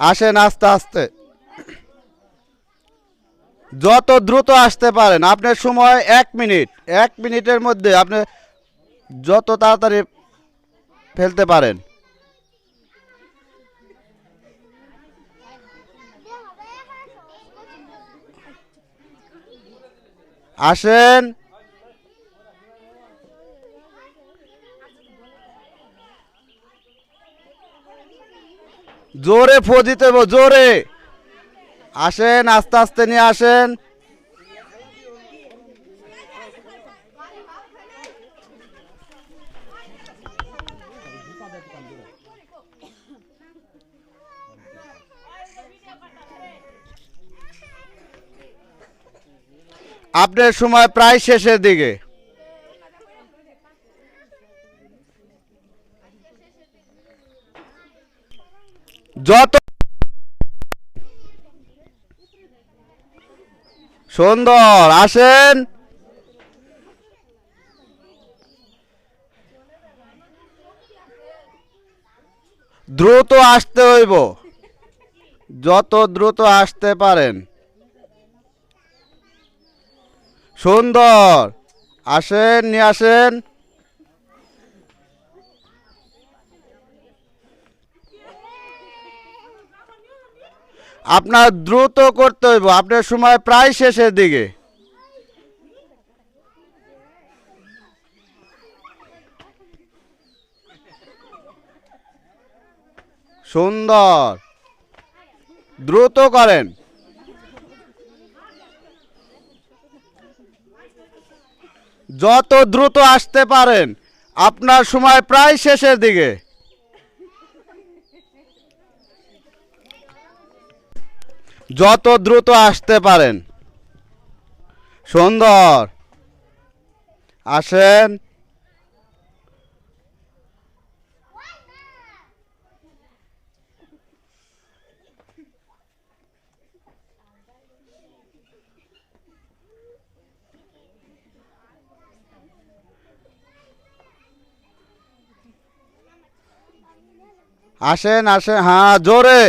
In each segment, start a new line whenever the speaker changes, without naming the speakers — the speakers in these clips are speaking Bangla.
আসেন আস্তে আস্তে। যত দ্রুত আসতে পারেন, আপনার সময় এক মিনিট, এক মিনিটের মধ্যে আপনি যত তাড়াতাড়ি ফেলতে পারেন। আসেন। জোরে ফো দিতে জোরে। আসেন আস্তে আস্তে নিয়ে আসেন। আপনার সময় প্রায় শেষের দিকে। যত সুন্দর আসেন। দ্রুত আসতে হইব। যত দ্রুত আসতে পারেন। সুন্দর। আসেন নিয়ে আসেন। আপনার দ্রুত করতে হইব। আপনার সময় প্রায় শেষের দিকে। সুন্দর। দ্রুত করেন। যত দ্রুত আসতে পারেন, আপনার সময় প্রায় শেষের দিকে। যত দ্রুত আসতে পারেন। সুন্দর। আসেন। আসেন আসেন। হ্যাঁ জোরে।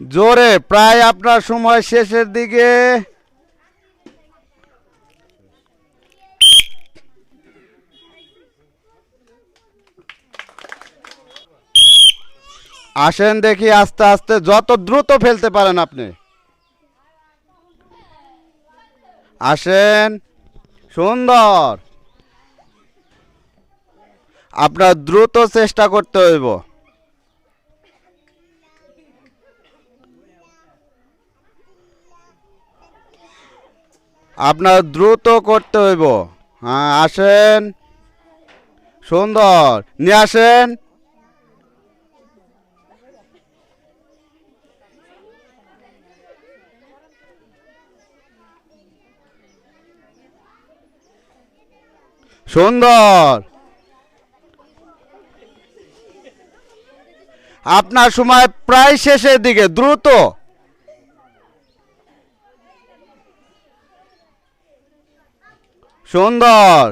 জোরে, প্রায় আপনার সময় শেষের দিকে। আসেন দেখি আস্তে আস্তে, যত দ্রুত ফেলতে পারেন আপনি। আসেন, সুন্দর। আপনার দ্রুত চেষ্টা করতে হইব। আপনার দ্রুত করতে হইব। হ্যাঁ আসেন। সুন্দর। নিয়ে আসেন। সুন্দর। আপনার সময় প্রায় শেষের দিকে, দ্রুত। সুন্দর।